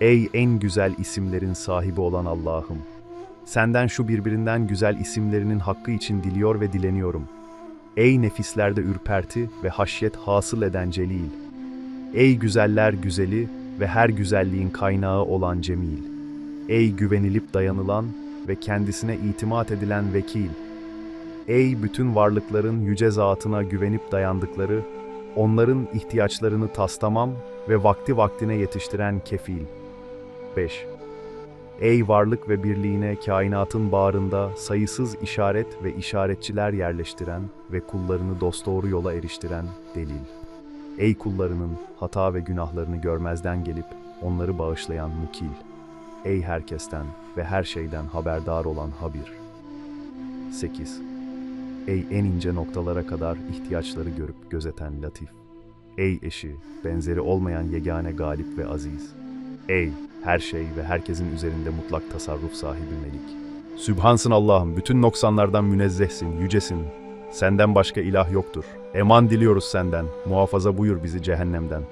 Ey en güzel isimlerin sahibi olan Allah'ım! Senden şu birbirinden güzel isimlerinin hakkı için diliyor ve dileniyorum. Ey nefislerde ürperti ve haşyet hasıl eden Celil! Ey güzeller güzeli ve her güzelliğin kaynağı olan Cemil! Ey güvenilip dayanılan ve kendisine itimat edilen vekil! Ey bütün varlıkların yüce zatına güvenip dayandıkları, onların ihtiyaçlarını taslamam ve vakti vaktine yetiştiren kefil. 5. Ey varlık ve birliğine kainatın bağrında sayısız işaret ve işaretçiler yerleştiren ve kullarını dosdoğru yola eriştiren delil. Ey kullarının hata ve günahlarını görmezden gelip onları bağışlayan mukil. Ey herkesten ve her şeyden haberdar olan habir. 8. Ey en ince noktalara kadar ihtiyaçları görüp gözeten latif. Ey eşi, benzeri olmayan yegane galip ve aziz. Ey her şey ve herkesin üzerinde mutlak tasarruf sahibi melik. Sübhansın Allah'ım, bütün noksanlardan münezzehsin, yücesin. Senden başka ilah yoktur. Eman diliyoruz senden, muhafaza buyur bizi cehennemden.